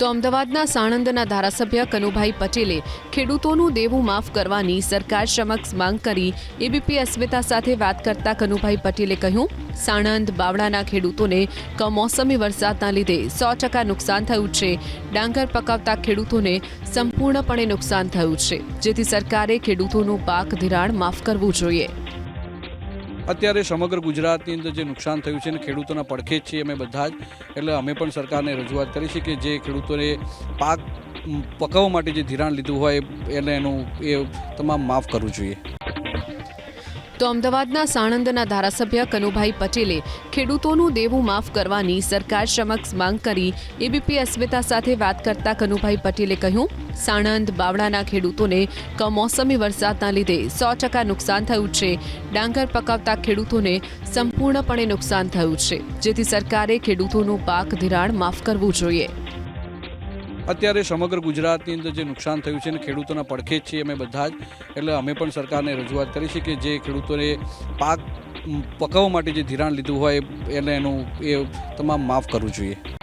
તો અમદાવાદના સાણંદના ધારાસભ્ય કનુભાઈ પટેલે ખેડૂતોનું દેવું માફ કરવાની સરકાર સમક્ષ માંગ કરી એબીપી અસ્મિતા સાથે વાત કરતા કનુભાઈ પટેલે કહ્યું, સાણંદ બાવળાના ખેડૂતોને કમોસમી વરસાદના લીધે સો ટકા નુકસાન થયું છે. ડાંગર પકાવતા ખેડૂતોને સંપૂર્ણપણે નુકસાન થયું છે. જેથી સરકારે ખેડૂતોનું પાક ધિરાણ માફ કરવું જોઈએ. અત્યારે સમગ્ર ગુજરાતની અંદર જે નુકસાન થયું છે અને ખેડૂતોના પડખે જ છીએ અમે બધા જ. એટલે અમે પણ સરકારને રજૂઆત કરી છે કે જે ખેડૂતોને પાક પકવવા માટે જે ધિરાણ લીધું હોય એને એનું એ તમામ માફ કરવું જોઈએ. તો અમદાવાદના સાણંદના ધારાસભ્ય કનુભાઈ પટેલે ખેડૂતોનું દેવું માફ કરવાની સરકાર સમક્ષ માંગ કરી એબીપી અસ્મિતા સાથે વાત કરતા કનુભાઈ પટેલે કહ્યું, સાણંદ બાવળાના ખેડૂતોને કમોસમી વરસાદના લીધે સો ટકા નુકસાન થયું છે. ડાંગર પકાવતા ખેડૂતોને સંપૂર્ણપણે નુકસાન થયું છે. જેથી સરકારે ખેડૂતોનું પાક ધિરાણ માફ કરવું જોઈએ. અત્યારે સમગ્ર ગુજરાતની અંદર જે નુકસાન થયું છે અને ખેડૂતોના પડખે જ છીએ અમે બધા જ. એટલે અમે પણ સરકારને રજૂઆત કરી છે કે જે ખેડૂતોને પાક પકવવા માટે જે ધિરાણ લીધું હોય એને એનું એ તમામ માફ કરવું જોઈએ.